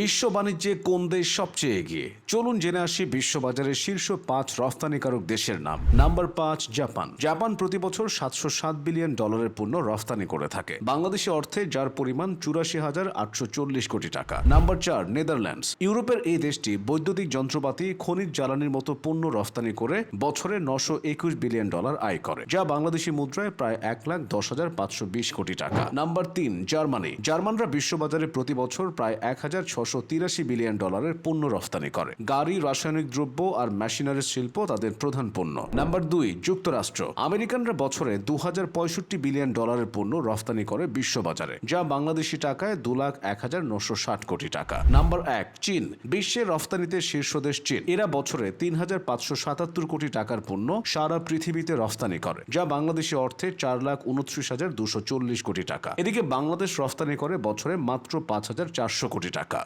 বিশ্ব বাণিজ্যে কোন দেশ সবচেয়ে এগিয়ে? চলুন জেনে আসি বিশ্ববাজারের শীর্ষ পাঁচ রফতানিকারক দেশের নাম। নাম্বার পাঁচ, জাপান। জাপান প্রতি বছর সাতশো সাত বিলিয়ন ডলারের পণ্য রফতানি করে থাকে। বাংলাদেশি অর্থে যার পরিমাণ চুরাশি হাজার আটশো চল্লিশ কোটি টাকা। নাম্বার চার, নেদারল্যান্ডস। ইউরোপের এই দেশটি বৈদ্যুতিক যন্ত্রপাতি, খনিজ জ্বালানির মতো পণ্য রফতানি করে বছরে নশো একুশ বিলিয়ন ডলার আয় করে, যা বাংলাদেশি মুদ্রায় প্রায় এক লাখ দশ হাজার পাঁচশো বিশ কোটি টাকা। নাম্বার তিন, জার্মানি। জার্মানরা বিশ্ববাজারে প্রতি বছর প্রায় এক হাজার ছশো তিরাশি বিলিয়ন ডলারের পণ্য রফতানি করে। গাড়ি, রাসায়নিক দ্রব্য আর মেশিনারি শিল্প তাদের প্রধান পণ্য। নাম্বার দুই, যুক্তরাষ্ট্র। আমেরিকানরা বছরে দু বিলিয়ন ডলারের পণ্য রফতানি করে বিশ্ববাজারে, যা বাংলাদেশি টাকায় দু লাখ এক হাজার নশো ষাট কোটি টাকা। নাম্বার এক, চীন। বিশ্বের রফতানিতে শীর্ষ দেশ চীন। এরা বছরে তিন হাজার পাঁচশো সাতাত্তর কোটি টাকার পণ্য সারা পৃথিবীতে রফতানি করে, যা বাংলাদেশি অর্থে চার লাখ উনত্রিশ হাজার দুশো চল্লিশ কোটি টাকা। এদিকে বাংলাদেশ রফতানি করে বছরে মাত্র পাঁচ হাজার চারশো কোটি টাকা।